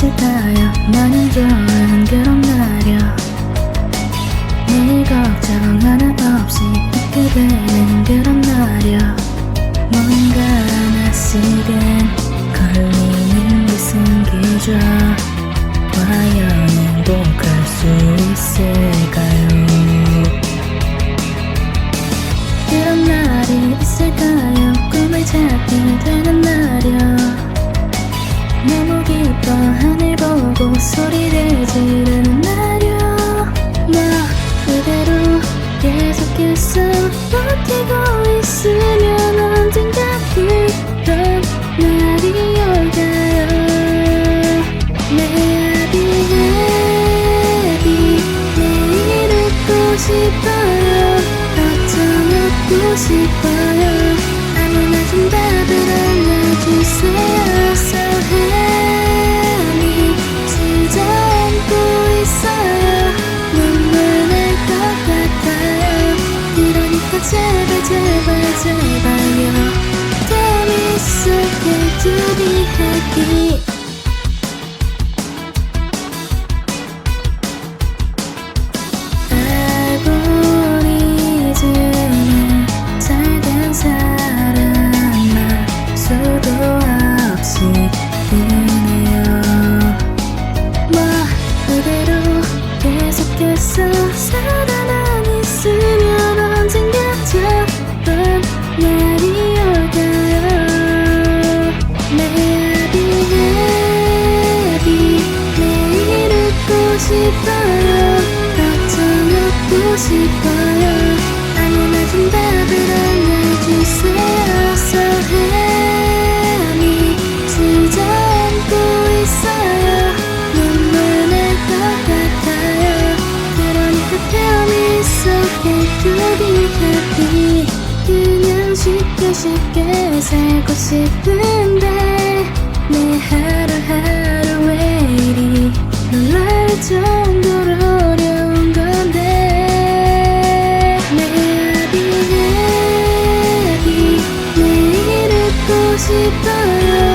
있을까요. 나는 좋아하는 그런 날이야. 내일 걱정 하나 없이 있게 되는 그런 날이야. 뭔가 하나씩은 걸리는 게 생기죠 소리를 지르는 날이야 나 그대로 계속해서 버티고 있으면 언젠가 그런 날이 올까요? Maybe maybe 내일 웃고 싶어요. 걱정 없고 싶어요 제발 제발 제발요. to be happy 알고리즘에 잘된 사람만 수도 없이 뜨네요. 뭐 그대로 계속해서 살 싶어요 걱정 없고 싶어요 아무나 좀 답을 알려주세요 So heavy 주저앉고 있어요 눈물 날 것 같아요. tell me so good to be happy 그 쉽게 살고 싶은데 내 하루하루에 일이 놀랄 정도로 어려운 건데 내 아비 내 아비 내 이를 고 싶어요.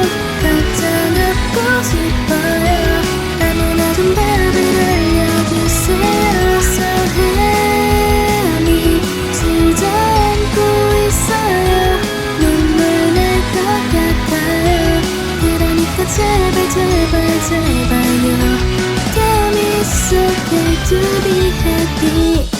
to be happy.